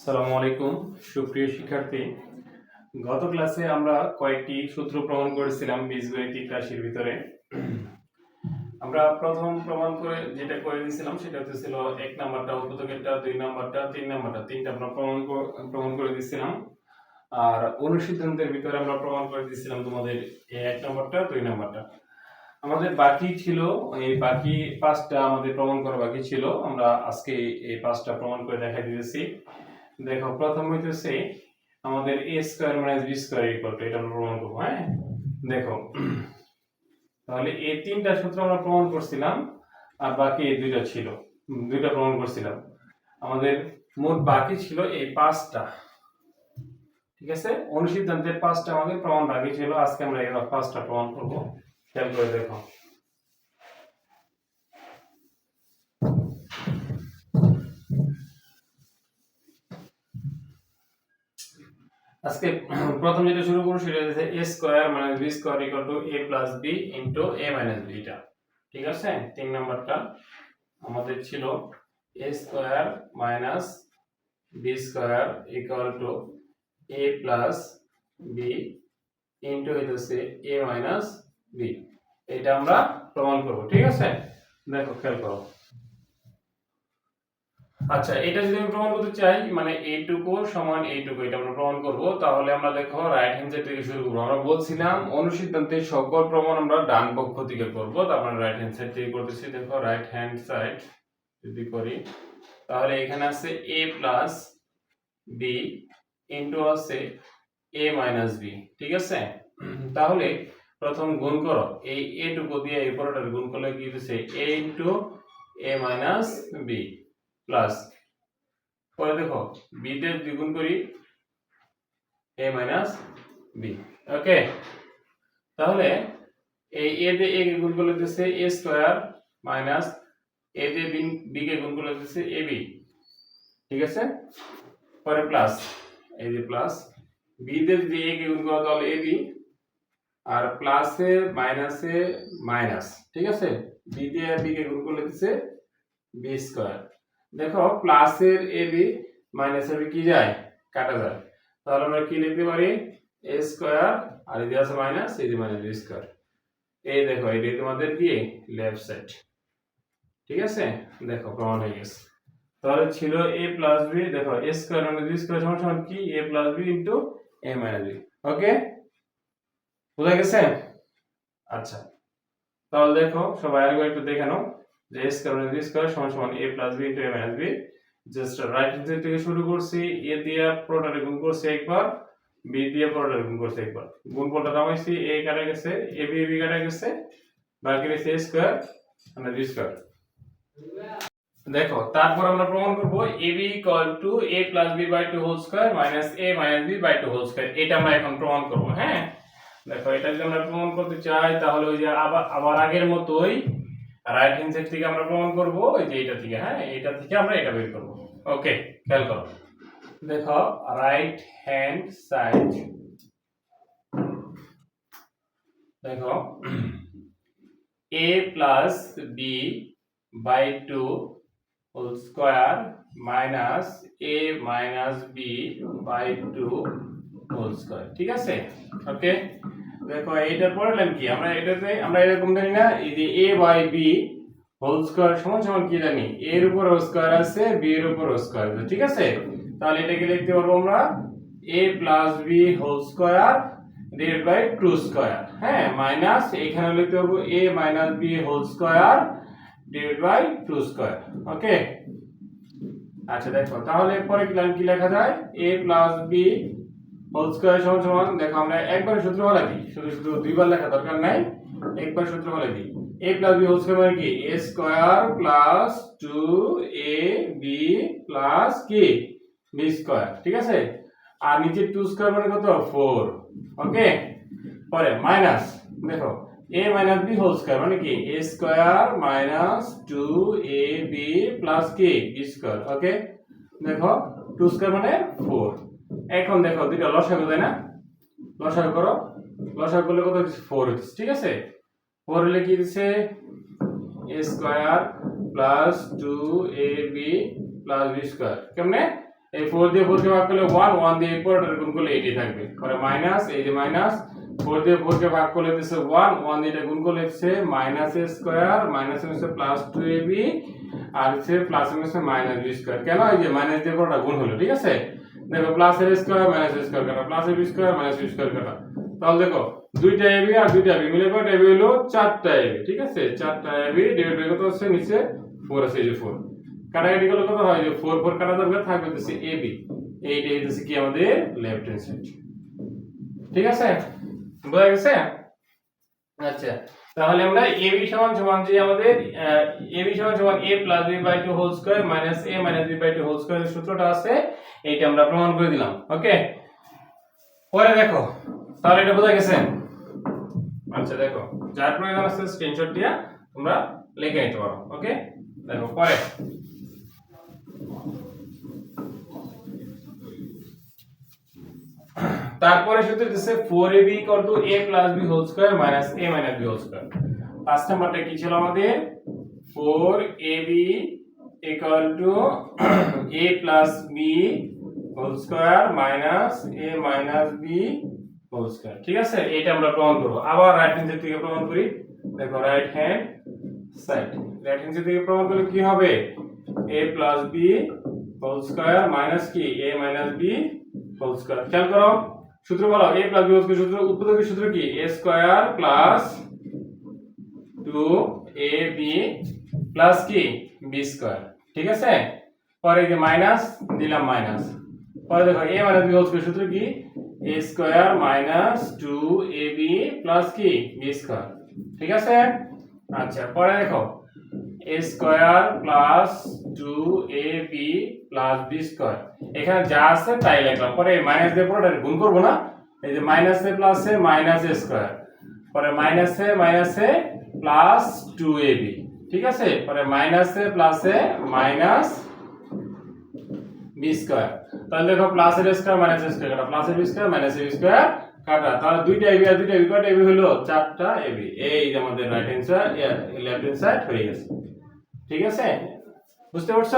সালামু আলাইকুম, সুপ্রিয় শিক্ষার্থী। গত ক্লাসে আমরা কয়েকটি সূত্র প্রমাণ করেছিলাম বীজগণিতিক রাশির ভিতরে। আমরা প্রথম প্রমাণ করে যেটা করে দিয়েছিলাম সেটা হচ্ছে ছিল এক নাম্বারটা উৎপাদকেরটা দুই নাম্বারটা, তিন নাম্বারটা। তিনটা আমরা প্রমাণ প্রমাণ করে দিয়েছিলাম। আর অনুসিদ্ধান্তের ভিতরে আমরা প্রমাণ করে দিয়েছিলাম তোমাদের এক নাম্বারটা, দুই নাম্বারটা। আমাদের বাকি ছিল, এই বাকি পাঁচটা আমাদের প্রমাণ করা বাকি ছিল। আমরা আজকে এই পাঁচটা প্রমাণ করে দেখাই দিয়েছি দেখো, প্রথম হইতেছে আমাদের A square minus B square equal to এটা আমরা প্রমাণ করব হ্যাঁ? দেখো, তাহলে এই তিনটা সূত্র আমরা প্রমাণ করছিলাম, আর বাকি এই দুইটা ছিল, দুইটা প্রমাণ করছিলাম। আমাদের মোট বাকি ছিল এই পাঁচটা, ঠিক আছে? অনুসিদ্ধান্তের পাঁচটা আমাদের প্রমাণ বাকি ছিল, আজকে আমরা এগুলো পাঁচটা প্রমাণ করব। খেয়াল করে দেখো। আজকে প্রথম যেটা শুরু করব সেটা হচ্ছে A square minus B square equal to A plus B into A minus beta ঠিক আছে? তিন নাম্বারটা আমাদের ছিল A square minus B square equal to A plus B into হইতেছে এ মাইনাস বি এটা আমরা প্রমাণ করব, ঠিক আছে? দেখো, খেয়াল করো। আচ্ছা এটা যদি আমি প্রমাণ করতে চাই মানে এইটুকু সমান এইটুকু, এটা আমরা প্রমাণ করব, তাহলে আমরা দেখো রাইট হ্যান্ড সাইড থেকে শুরু করব। আমরা বলছিলাম, অনুসিদ্ধান্তের সকল প্রমাণ আমরা ডান পক্ষ থেকে করব তারপরে রাইট হ্যান্ড সাইড থেকে করতেছি, দেখো রাইট হ্যান্ড সাইড যদি করি, তাহলে এখানে আছে এ প্লাস বি ইন্টু আছে এ মাইনাস বি ঠিক আছে? তাহলে প্রথম গুণ করো, এই এ টুকু দিয়ে এই পুরোটার গুণ করলে কি দিচ্ছে A into A minus B plus পরে দেখো বি তে দ্বিগুণ করি এ মাইনাস বি ওকে তাহলে এই এ তে এ গুণ করলে দিচ্ছে এ স্কোয়ার মাইনাস এ তে বি কে গুণ করলে দিচ্ছে এ বি ঠিক আছে? পরে প্লাস এই যে প্লাস বি তে যদি এ কে গুণ করো তাহলে এ বি আর প্লাসে মাইনাসে মাইনাস ঠিক আছে? বি দিয়ে বি কে গুণ করলে দিচ্ছে বি স্কোয়ার দেখো প্লাসের এ বি মাইনাস মাইনাসের কি যায়? কাটা যায়। তাহলে আমরা কি লিখতে পারি? এ স্কোয়ার আর এদিকে আছে মাইনাস এদিকে মাইনাস বি স্কোয়ার এই দেখো এটি তোমাদের কি? লেফট সাইড ঠিক আছে? দেখো, প্রমাণ হয়ে গেছে। তাহলে ছিল এ প্লাস বি দেখো এ স্কোয়ার মানে বি স্কোয়ার সমান সমান কি? A plus B into A minus B okay বোঝা গেছে? আচ্ছা। তাহলে দেখো, সবাই আরেকবার একটু দেখে নাও। যে এ স্কোয়ার মানে বি স্কোয়ার সমান সমান A plus B into A minus B just right side থেকে শুরু করছি এ দিয়ে পুরোটারে গুণ করছি একবার বি দিয়ে পুরোটারে গুণ করছি একবার। গুণ ফলটা নামাইছি এ কাটা গেছে এ বি বি কাটা গেছে, বাকি রয়েছে এ স্কোয়ার মানে বি স্কোয়ার দেখো, তারপর আমরা প্রমাণ করব A B equal to A plus B by two whole square minus A minus B by two whole square এটা আমরা এখন প্রমাণ করব হ্যাঁ? দেখো, এটা যদি আমরা প্রমাণ করতে চাই, তাহলে ওই যে আবার আবার আগের মতোই রাইট হ্যান্ড সাইড থেকে আমরা প্রমাণ করব, ওই যে এটা থেকে হ্যাঁ? এটা থেকে আমরা এটা বের করব। ওকে খেয়াল করো। দেখো রাইট হ্যান্ড সাইড দেখো, a plus B by two whole square minus A minus B by two whole square ঠিক আছে? ওকে দেখো, এইটার পরের লাইন কি? আমরা এটাতে, আমরা এরকম জানি না, এই যে A by B whole square সমান সমান কি জানি? এ এর উপর স্কোয়ার আছে বি এর উপর স্কোয়ার আছে, ঠিক আছে? তাহলে এটাকে লিখতে পারব আমরা A plus B whole square divide by two square হ্যাঁ মাইনাস এখানে লিখতে পারব A minus B whole square divide by two square okay আচ্ছা দেখো, তাহলে পরে কি লেখা যায়? A plus B whole square সমান সমান, দেখো আমরা একবার সূত্র বলে দিই শুধু শুধু দুইবার লেখা দরকার নাই। একবার সূত্র বলে দিই A plus B whole square মানে কি? A square plus two A B plus কি বি স্কোয়ার ঠিক আছে? আর নিচে টু স্কোয়ার মানে কত? ফোর ওকে পরে মাইনাস দেখো A minus B whole square মানে কি? A square minus two A B plus কি বি স্কোয়ার ওকে দেখো টু স্কোয়ার মানে ফোর এখন দেখো, দুইটা লসাগু তাই না? লসাগু করো। লসাগু করলে কত হচ্ছে ফোর হচ্ছে ঠিক আছে? ফোর হলে কি দিচ্ছে A square plus two A B plus B square কেমনে? এই ফোর দিয়ে ফোর কে ভাগ করলে ওয়ান ওয়ান দিয়ে পরেরটা গুণ করলে এইটি থাকবে। পরে মাইনাস এই যে মাইনাস ফোর দিয়ে ফোর কে ভাগ করলে দিচ্ছে ওয়ান ওয়ান দিয়ে গুণ করলে হচ্ছে minus A square minus M হচ্ছে প্লাস টু এ বি আর হচ্ছে প্লাস এম হচ্ছে মাইনাস বি স্কোয়ার কেন? এই যে মাইনাস দিয়ে পরেরটা গুণ হলো, ঠিক আছে? দেখো প্লাস এর স্কোয়ার মাইনাস এর স্কোয়ার কাটা plus A B square minus B square কাটা তাহলে দেখো, দুইটা এবি আর দুইটা এবি মিলে কয়টা এবি হলো? চারটা এবি ঠিক আছে? চারটা এবি ডিভাইড বাই কত হচ্ছে? নিচে ফোর আছে, এই যে ফোর কাটাকাটি করলে কত হয়? যে ফোর ফোর কাটা দরকার থাকবে হচ্ছে এবি এইটা হচ্ছে কি আমাদের? লেফট হ্যান্ড সাইড ঠিক আছে? বোঝা গেছে? আচ্ছা। তাহলে আমরা এ বি সমান সমান যে আমাদের এ বি সমান সমান A plus B by two whole square minus A minus B by two whole square সূত্রটা আছে, এইটা আমরা প্রমাণ করে দিলাম ওকে পরে দেখো, তাহলে এটা বোঝা গেছে? আচ্ছা দেখো, যার প্রয়োজন আছে স্ক্রিনশট দিয়া তোমরা লিখে নিতে পারো ওকে দেখো, পরে। তারপরে সূত্র দিচ্ছে 4ab equal to a plus b whole square minus a minus b whole square পাঁচ নাম্বারটা কি ছিল আমাদের? 4ab equal to a plus b whole square minus a minus b whole square ঠিক আছে? এটা আমরা প্রমাণ করব। আবার রাইট হ্যান্ড থেকে প্রমাণ করি। দেখো right hand side right hand থেকে প্রমাণ করলে কি হবে? A plus b whole square minus কি? A minus b whole square খেয়াল করো। সূত্র বলো, a প্লাস স্কয়ার সূত্র, উৎপাদকের সূত্র কি? a square plus 2ab plus কি? b স্কয়ার ঠিক আছে? পরে যে মাইনাস দিলাম মাইনাস পরে দেখো, a মাইনাস b হোল সূত্র কি? a square minus 2ab plus কি? b স্কয়ার ঠিক আছে? আচ্ছা পরে দেখো, a square plus 2ab plus b square এখানে যা আছে তাই লিখলাম। পরে মাইনাস দিয়ে পুরোটা গুণ করব না। এই যে minus a plus a minus a square পরে minus a minus a plus 2ab ঠিক আছে? পরে minus a plus a minus b square তাহলে দেখো প্লাস এর স্কয়ার মাইনাস এর স্কয়ার কাটা। প্লাস এর বি স্কয়ার মাইনাস এর বি স্কয়ার কাটা। তাহলে দুইটা এবি আর দুইটা এবি কয়টা? এবি হলো চারটা এবি এই যে আমাদের right hand side left hand side হয়ে গেছে। ঠিক আছে? বুঝতে পারছ?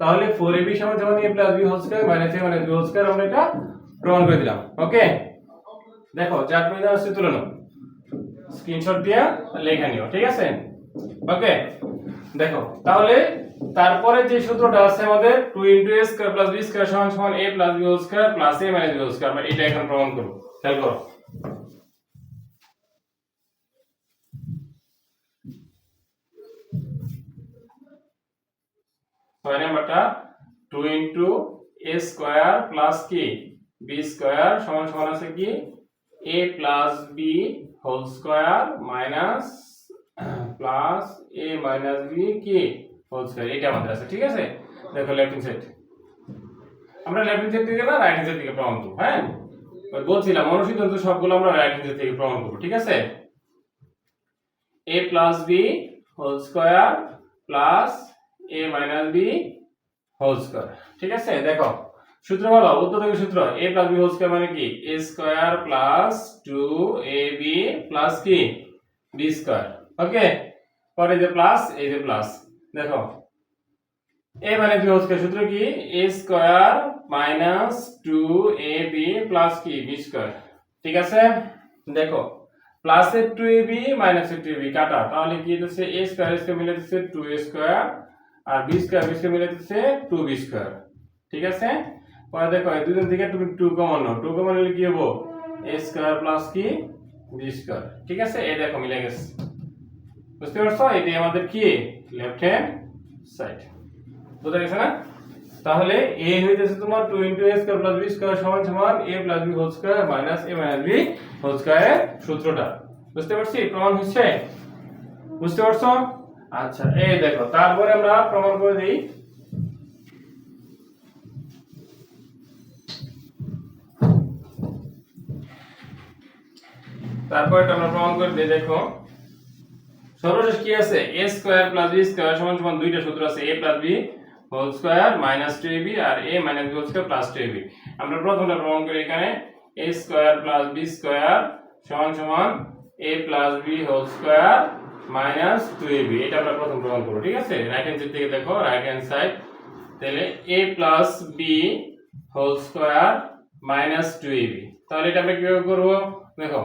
তাহলে 4ab সমান যেমন a plus b whole square minus a minus b whole square আমরা এটা প্রমাণ করে দিলাম ওকে দেখো যার প্রয়োজন আছে তুলে নাও স্ক্রিনশট দিয়ে লেখা নিও, ঠিক আছে? ওকে দেখো, তাহলে তারপরে যে সূত্রটা আছে আমাদের 2 into a square plus b square সমান সমান a plus b whole square plus a minus b whole square আমরা এটা এখন প্রমাণ করব, খেয়াল করো। ছয় নাম্বারটা 2 ইনটু a স্কয়ার প্লাস কি? b স্কয়ার সমান সমান আছে কি? a plus b whole square minus plus a minus b কি? হোল স্কয়ার এটা আমাদের আছে, ঠিক আছে? দেখো লেফট হ্যান্ড সাইড। আমরা লেফট হ্যান্ড সাইড থেকে না রাইট হ্যান্ড সাইড থেকে প্রমাণ করব হ্যাঁ? বলছিলাম, অনুসিদ্ধান্ত সবগুলো আমরা রাইট হ্যান্ড সাইড থেকে প্রমাণ করব, ঠিক আছে? a plus b whole square plus a minus b whole square ঠিক আছে? দেখো, সূত্র বলো, উত্তর সূত্র, a plus b whole square মানে কি? A square plus 2ab plus কি? B স্কয়ার ওকে পরে যে প্লাস এই যে প্লাস দেখো, a minus b whole square সূত্র কি? A square minus 2ab plus কি? B স্কয়ার ঠিক আছে? দেখো প্লাস এর 2ab মাইনাস এর 2ab কাটা। তাহলে কি হচ্ছে a স্কয়ার স্কয়ার মিলে হচ্ছে 2a স্কয়ার আর b স্কয়ার b স্কয়ার মিলে হচ্ছে 2b স্কয়ার ঠিক আছে? পরে দেখো, এই দুজন থেকে তুমি টু কমন নাও। 2 কমন নিলে কি হব? এ স্কয়ার প্লাস কি? বি স্কয়ার ঠিক আছে? এই দেখো, মিলে গেছে। বুঝতে পারছ? এটাই আমাদের কি? লেফট হ্যান্ড সাইড বুঝা গেছে না? তাহলে a হইতেছে তোমার two into a square plus b square সমান সমান a plus b whole square minus a minus b whole square সূত্রটা। বুঝতে পারছি? প্রমাণ হচ্ছে? বুঝতে পারছ? আচ্ছা এই দেখো, তারপরে আমরা প্রমাণ করে দিই। তারপরে আমরা প্রমাণ করে দিই, দেখো। সর্বশেষ কি আছে? a square plus b square সমান সমান দুইটা সূত্র আছে a plus b whole square minus 2ab R a minus b whole square plus 2ab আমরা প্রথমটা প্রমাণ করি এখানে a square plus b square সমান সমান a plus b whole square minus 2ab এটা আমরা প্রথম প্রমাণ করব, ঠিক আছে? রাইট হ্যান্ড সাইড থেকে দেখো রাইট হ্যান্ড সাইড তাহলে a plus b whole square minus two a b তাহলে এটা আমরা কীভাবে করব? দেখো,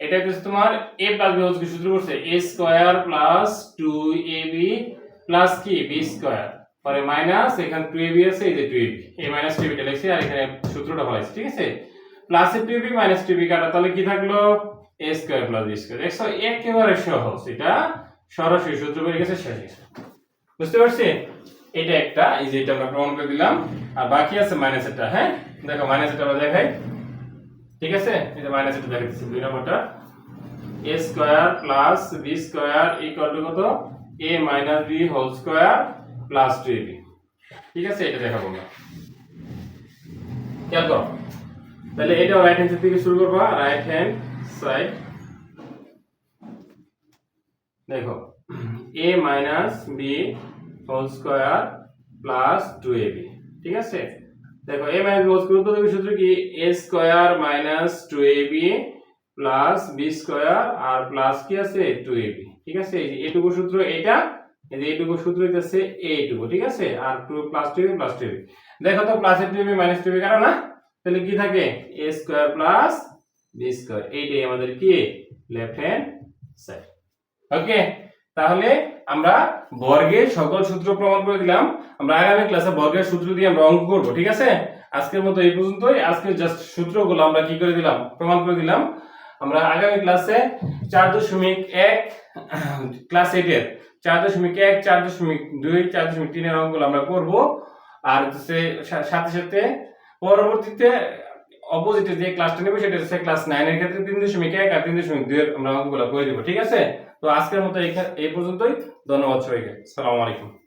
এটা হচ্ছে তোমার এ প্লাস বি হোল সূত্র করছে a square plus two a b plus কি? বি স্কোয়ার পরে মাইনাস এখানে টু এ বি আছে, এই যে টু এ বি এই মাইনাস টু বিটা লিখছি, আর এখানে সূত্রটা বলাইছি ঠিক আছে? Plus a two b minus two b কাটা, তাহলে কি থাকল? এ স্কোয়ার প্লাস বি বুঝতে পারছি? এটা একটা প্রমাণ দিলাম। আর বাকি আছে মাইনাস এটা হ্যাঁ? দেখো মাইনাস দেখাই। ঠিক আছে? এই যে minus plus b square equal to কত? A minus b whole square plus two b ঠিক আছে? এটা দেখাবো আমরা। খেয়াল তাহলে এটা রাইট হ্যান্ড থেকে শুরু করব রাইট হ্যান্ড সাইড দেখো a minus b whole square plus two a b ঠিক আছে? দেখো a minus b whole square সূত্র কি? A square minus two a b plus b square R plus কি আছে? টু এ বি ঠিক আছে? এই যে এটুকু সূত্র এটা, এই যে এইটুকু সূত্র হইতেছে এইটুকু, ঠিক আছে? আর two plus two plus two দেখো তো plus two b minus two b কারণ না? তাহলে কি থাকে? এ স্কোয়ার প্লাস বি এইটাই আমাদের কি? লেফট হ্যান্ড সাইড ওকে তাহলে আমরা বর্গের সকল সূত্র প্রমাণ করে দিলাম। আমরা আগামী ক্লাসে বর্গের সূত্র দিয়ে আমরা অঙ্ক করব, ঠিক আছে? আজকের মতো এই পর্যন্তই। আজকের জাস্ট সূত্রগুলো আমরা কি করে দিলাম? প্রমাণ করে দিলাম। আমরা আগামী ক্লাসে চার দশমিক এক ক্লাস এইটের চার দশমিক এক, চার দশমিক দুই, চার দশমিক তিনের অঙ্কগুলো আমরা করব। আর হচ্ছে সাথে সাথে পরবর্তীতে অপোজিটে যে ক্লাসটা নেবে সেটা হচ্ছে ক্লাস নাইনের ক্ষেত্রে তিন দশমিক এক আর তিন দশমিক দুই এর আমরা অঙ্কগুলো করে দেবো, ঠিক আছে? তো আজকের মতো এই পর্যন্তই, ধন্যবাদ সবাইকে। সালাম আলাইকুম।